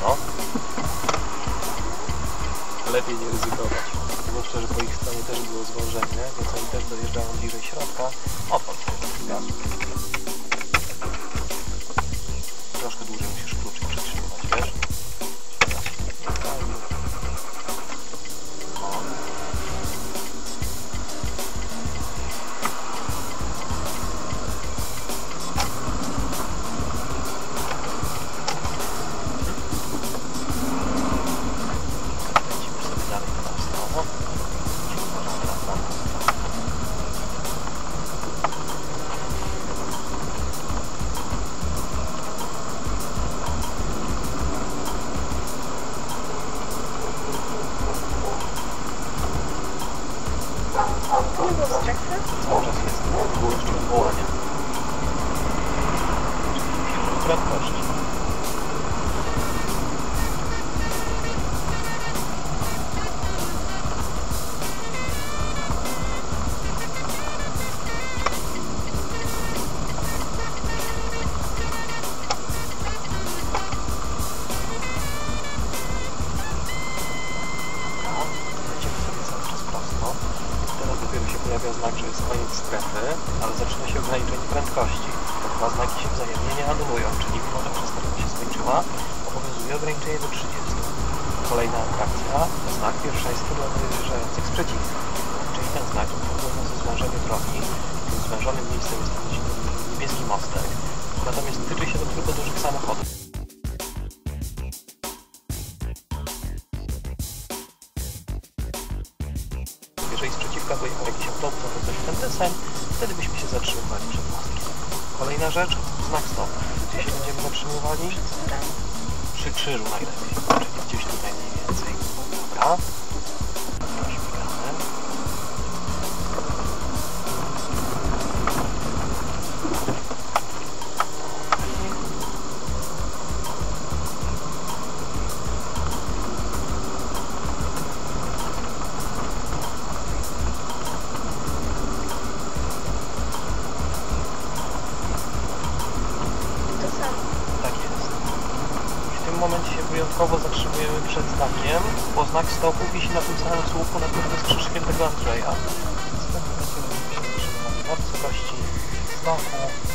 prosto. Lepiej nie ryzykować. Zwłaszcza, że po ich stronie też było zwążenie, więc oni też dojeżdżają bliżej środka. Odpal Czas jest odwołania. Czyli prędkości. Pojawia znak, że jest koniec strefy, ale zaczyna się ograniczenie prędkości. Dwa znaki się wzajemnie nie anulują, czyli mimo, że przestawka się skończyła, obowiązuje ograniczenie do 30. Kolejna atrakcja, znak pierwszeństwa dla dojeżdżających z przeciwka. Czyli ten znak obowiązuje zwężenie drogi. Tym zwężonym miejscem jest niebieski mostek, natomiast tyczy się to tylko dużych samochodów. Jeżeli z przeciwka pojechał jakiś autobus albo coś w ten deseń, wtedy byśmy się zatrzymywali przed mostkiem. Kolejna rzecz, znak stop. Gdzie się będziemy zatrzymywali? Przy krzyżu najlepiej, czyli gdzieś tutaj mniej więcej. Dobra, momencie się wyjątkowo zatrzymujemy przed znakiem, bo znak stopu wisi na tym samym słupku, na którym jest krzyż świętego Andrzeja. Momencie będziemy się znaku